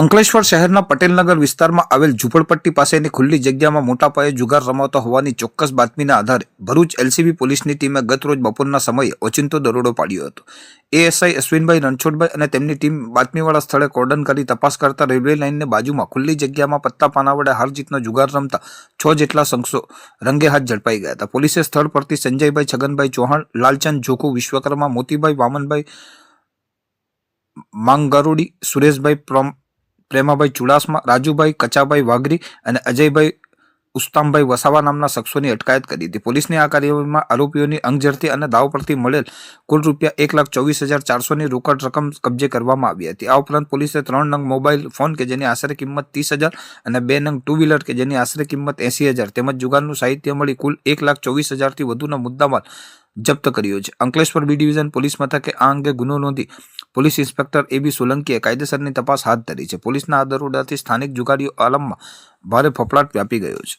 અંકલેશ્વર શહેરના પટેલનગર વિસ્તારમાં આવેલ ઝૂંપડપટ્ટી પાસેની ખુલ્લી જગ્યામાં મોટા પાયે જુગાર રમાતો હોવાની ચોક્કસ બાતમીના આધારે ભરૂચ એલસીબી પોલીસની ટીમે ગત રોજ બપોરના સમયે ઓચિંતો દરોડો પાડ્યો હતો. એએસઆઈ અશ્વિનભાઈ રણછોડભાઈ અને તેમની ટીમ બાતમીવાળા સ્થળે કોર્ડન કરી તપાસ કરતા રેલવે લાઇનની બાજુમાં ખુલ્લી જગ્યામાં પત્તા પાના વડે હાર જીતનો જુગાર રમતા છ જેટલા શખ્સો રંગે હાથ ઝડપાઈ ગયા હતા. પોલીસે સ્થળ પરથી સંજયભાઈ છગનભાઈ ચૌહાણ, લાલચંદ જોખુ, વિશ્વકર્મા, મોતીભાઈ વામનભાઈ માંગરોડી, સુરેશભાઈ પ્રોમ પ્રેમાભાઈ ચુડાસમા, રાજુભાઈ કચાભાઈ વાઘરી અને અજયભાઈ ઉસ્તામભાઈ વસાવા નામના શખ્સોની અટકાયત કરી હતી. પોલીસની આ કાર્યવાહીમાં આરોપીઓની અંગઝડતી અને દાવ પરથી મળેલ કુલ રૂપિયા એક લાખ ચોવીસ હજાર ચારસોની રોકડ રકમ કબજે કરવામાં આવી હતી. આ ઉપરાંત પોલીસે ત્રણ નંગ મોબાઈલ ફોન કે જેની આશરે કિંમત ત્રીસ હજાર અને બે નંગ ટુ વ્હીલર કે જેની આશરે કિંમત એંસી હજાર તેમજ જુગારનું સાહિત્ય મળી કુલ એક લાખ ચોવીસ હજારથી વધુના મુદ્દામાલ જપ્ત કર્યો છે. અંકલેશ્વર બી ડિવિઝન પોલીસ મથકે આ અંગે ગુનો નોંધી પોલીસ ઇન્સ્પેક્ટર એ બી સોલંકીએ કાયદેસરની તપાસ હાથ ધરી છે. પોલીસના આ દરોડાથી સ્થાનિક જુગારીઓ આલમમાં ભારે ફફડાટ વ્યાપી ગયો છે.